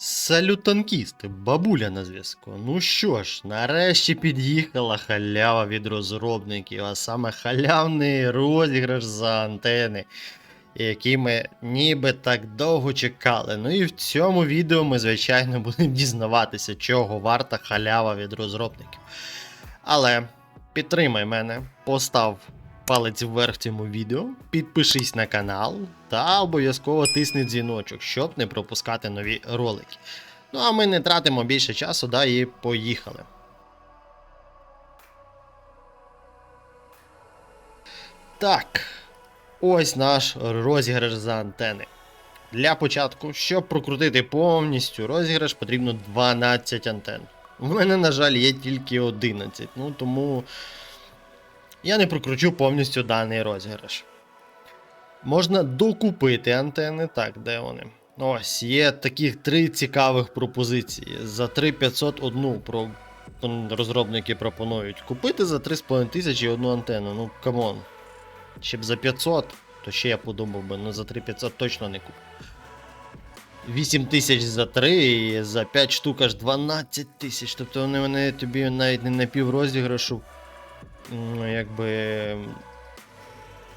Салютанкісти, бабуля на зв'язку. Ну що ж, нарешті під'їхала халява від розробників, а саме халявний розіграш за антени, який ми ніби так довго чекали. Ну і в цьому відео ми, звичайно, будемо дізнаватися, чого варта халява від розробників. Але підтримай мене, постав палець вверх цьому відео, підпишись на канал та обов'язково тисни дзвіночок, щоб не пропускати нові ролики. Ну а ми не тратимо більше часу, да і поїхали. Так, ось наш розіграш за антени. Для початку, щоб прокрутити повністю розіграш, потрібно 12 антен. У мене, на жаль, є тільки 11, ну тому я не прокручу повністю даний розіграш. Можна докупити антени. Так, де вони? Ось, є таких три цікавих пропозиції. За 3500 одну про... розробники пропонують купити за 3,5 тисячі одну антенну. Ну, камон. Щоб за 500, то ще я подумав би, ну за 3500 точно не куплю. 8 тисяч за 3 і за 5 штук аж 12 тисяч. Тобто вони мене тобі навіть не на піврозіграшу ну, якби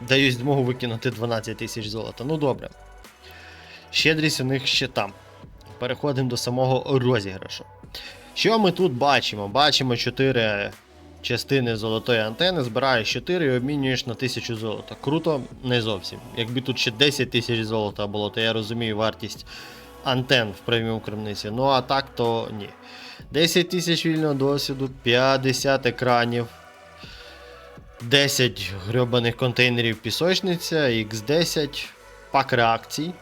дають змогу викинути 12 тисяч золота. Ну добре. Щедрість у них ще там. Переходимо до самого розіграшу. Що ми тут бачимо? Бачимо 4 частини золотої антени, збираєш 4 і обмінюєш на 1000 золота. Круто, не зовсім. Якби тут ще 10 тисяч золота було, то я розумію вартість антен в преміум крамниці. Ну а так, то ні. 10 тисяч вільного досвіду, 50 екранів, 10 грьобаних контейнерів пісочниця, X10, пак реакцій.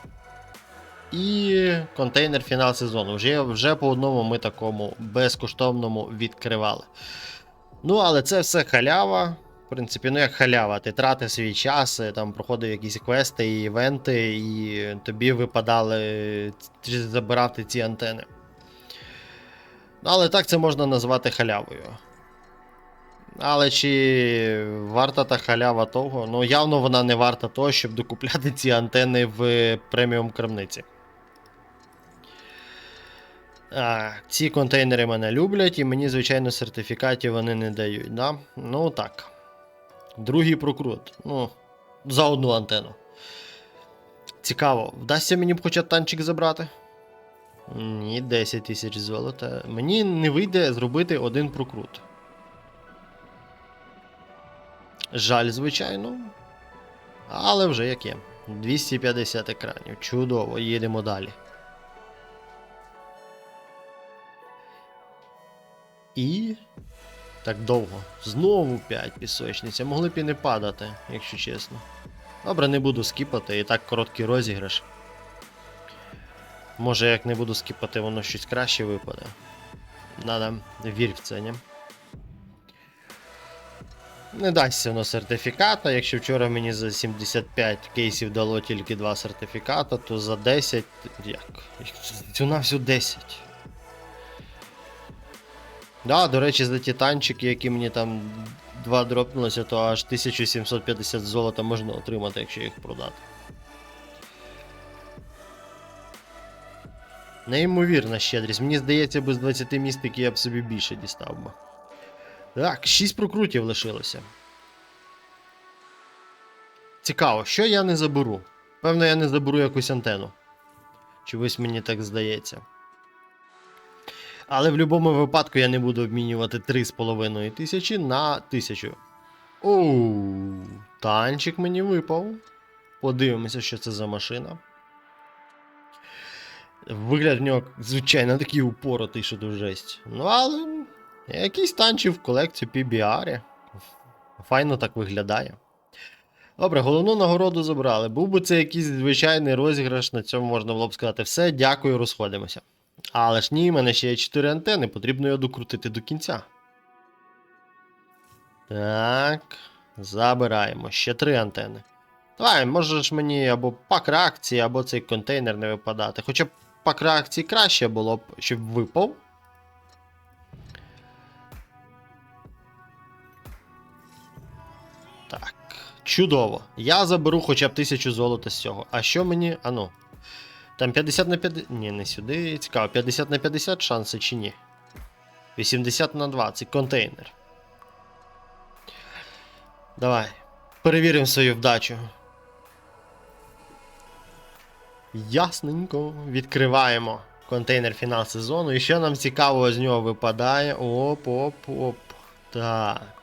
І контейнер фінал сезону. Вже, вже по одному ми такому безкоштовному відкривали. Ну, але це все халява. В принципі, ну як халява, ти тратив свій час, е, там проходив якісь квести і івенти, і тобі випадали, ти забирав ці антени. Ну, але так це можна назвати халявою. Але чи варта та халява того? Ну, явно вона не варта того, щоб докупляти ці антени в преміум крамниці. А, ці контейнери мене люблять, і мені, звичайно, сертифікатів вони не дають. Да? Ну так. Другий прокрут. Ну, за одну антенну. Цікаво, вдасться мені б хоча танчик забрати? Ні, 10 тисяч золота. Мені не вийде зробити один прокрут. Жаль, звичайно. Але вже як є. 250 екранів. Чудово, їдемо далі. І. Так довго. Знову 5 пісочниця. Могли б і не падати, якщо чесно. Добре, не буду скіпати, і так короткий розіграш. Може, як не буду скіпати, воно щось краще випаде. Надо, вір в це, ні? Не дасть воно сертифіката. Якщо вчора мені за 75 кейсів дало тільки 2 сертифіката, то за 10. Як? Ціна всю 10. Да, до речі, за ті танчики, які мені там 2 дропнулося, то аж 1750 золота можна отримати, якщо їх продати. Неймовірна щедрість. Мені здається, без 20 містиків я б собі більше дістав би. Так, 6 прокрутів лишилося. Цікаво, що я не заберу? Певно, я не заберу якусь антенну. Чогось мені так здається. Але в будь-якому випадку я не буду обмінювати 3,5 тисячі на 1000. Оу, танчик мені випав. Подивимося, що це за машина. Вигляд в нього, звичайно, такий упоротий, що до жесть. Ну, але якийсь танчик в колекцію PBR. Файно так виглядає. Добре, головну нагороду забрали. Був би це якийсь звичайний розіграш, на цьому можна було б сказати все. Дякую, розходимося. Але ж ні, в мене ще є 4 антени, потрібно його докрутити до кінця. Так. Забираємо. Ще 3 антени. Давай, можеш мені або пак реакції, або цей контейнер не випадати. Хоча б пак реакції краще було б, щоб випав. Чудово. Я заберу хоча б 1000 золота з цього. А що мені. Ану. Там 50 на 50. Ні, не сюди. Цікаво, 50 на 50 шанси чи ні? 80 на 20. Контейнер. Давай. Перевіримо свою вдачу. Ясненько. Відкриваємо контейнер фінал сезону. І що нам цікавого з нього випадає? Оп, оп, оп. Так.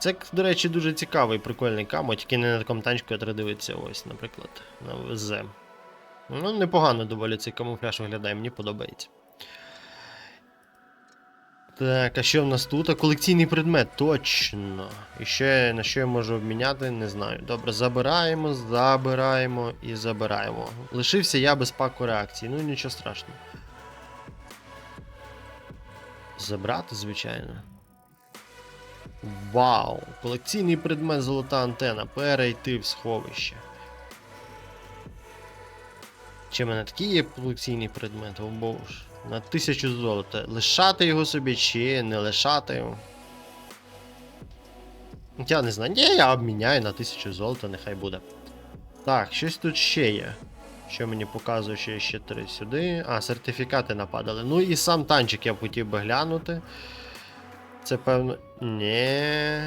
Це, до речі, дуже цікавий, прикольний камо, тільки не на такому танчику, як треба дивитися, ось, наприклад, на ВЗ. Ну, непогано доволі цей камуфляж виглядає, мені подобається. Так, а що в нас тут? А колекційний предмет, точно. І ще на що я можу обміняти, не знаю. Добре, забираємо, забираємо і забираємо. Лишився я без паку реакції, ну нічого страшного. Забрати, звичайно. Вау! Колекційний предмет золота антена. Перейти в сховище. Чи в мене такий є колекційний предмет? О боже. На тисячу золота. Лишати його собі чи не лишати його? Я не знаю. Ні, я обміняю на тисячу золота, нехай буде. Так, щось тут ще є. Що мені показує, що є ще три сюди. А, сертифікати нападали. Ну і сам танчик я хотів би глянути. Це певно. Ні.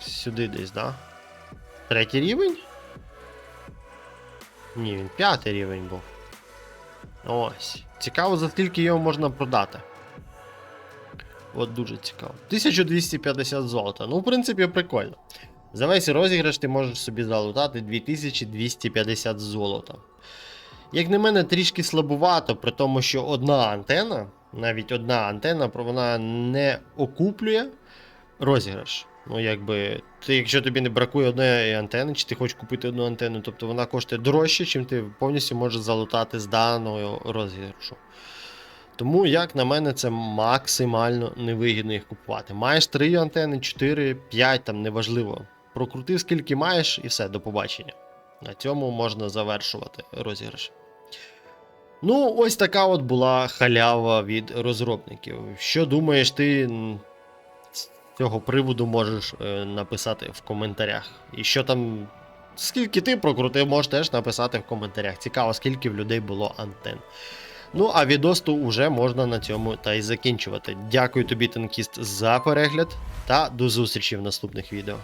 Сюди десь, да? Третій рівень? Ні, він п'ятий рівень був. Ось. Цікаво, за скільки його можна продати. От дуже цікаво. 1250 золота. Ну, в принципі, прикольно. За весь розіграш ти можеш собі залутати 2250 золота. Як на мене, трішки слабувато, при тому, що одна антена, навіть одна антена, про- вона не окуплює розіграш. Ну, якби, ти, якщо тобі не бракує одної антени, чи ти хочеш купити одну антенну, тобто вона коштує дорожче, чим ти повністю можеш залутати з даного розіграшу. Тому, як на мене, це максимально невигідно їх купувати. Маєш 3 антени, 4, 5, там неважливо. Прокрутив скільки маєш, і все, до побачення. На цьому можна завершувати розіграш. Ну, ось така от була халява від розробників. Що думаєш ти з цього приводу можеш е, написати в коментарях. І що там. Скільки ти прокрутив, можеш теж написати в коментарях. Цікаво, скільки в людей було антен. Ну, а відос то уже можна на цьому та й закінчувати. Дякую тобі, танкіст, за перегляд та до зустрічі в наступних відео.